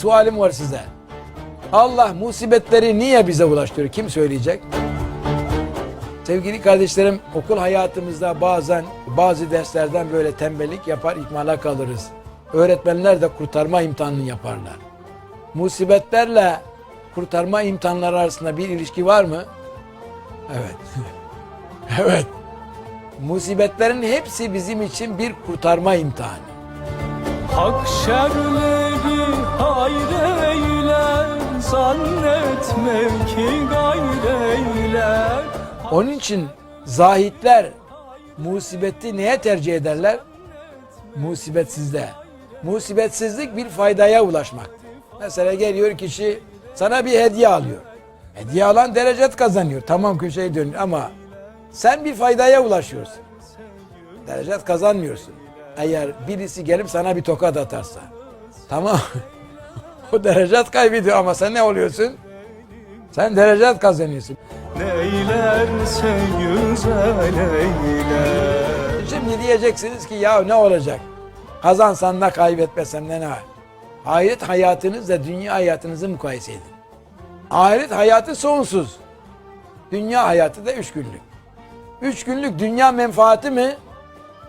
sualim var size. Allah musibetleri niye bize ulaştırıyor? Kim söyleyecek? Sevgili kardeşlerim, okul hayatımızda bazen bazı derslerden böyle tembellik yapar, ikmala kalırız. Öğretmenler de kurtarma imtihanını yaparlar. Musibetlerle kurtarma imtihanları arasında bir ilişki var mı? Evet. evet. Musibetlerin hepsi bizim için bir kurtarma imtihanı. Hak şerleri hayreyler Zannetme ki gayreyler Onun için zahitler musibeti neye tercih ederler? Musibetsizde. Musibetsizlik bir faydaya ulaşmak. Mesela geliyor kişi sana bir hediye alıyor. Hediye alan derecet kazanıyor. Tamam köşeyi dönüyor ama sen bir faydaya ulaşıyorsun. Derecet kazanmıyorsun. Eğer birisi gelip sana bir tokat atarsa. Tamam. o derecet kaybediyor ama sen ne oluyorsun? Sen derecet kazanıyorsun. Neylerse güzel eyler Şimdi diyeceksiniz ki ya ne olacak? Kazansan da kaybetmesen de ne var? Ahiret hayatınızla dünya hayatınızı mukayese edin. Ahiret hayatı sonsuz. Dünya hayatı da üç günlük. Üç günlük dünya menfaati mi?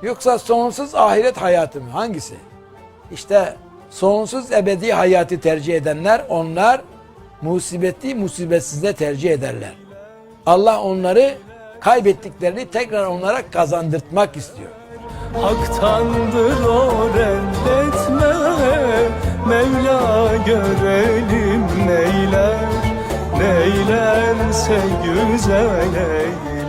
Yoksa sonsuz ahiret hayatı mı? Hangisi? İşte sonsuz ebedi hayatı tercih edenler onlar musibeti musibetsizde tercih ederler. Allah onları kaybettiklerini tekrar onlara kazandırtmak istiyor. Haktandır o reddetme Mevla görelim neyler Neylerse güzel eyler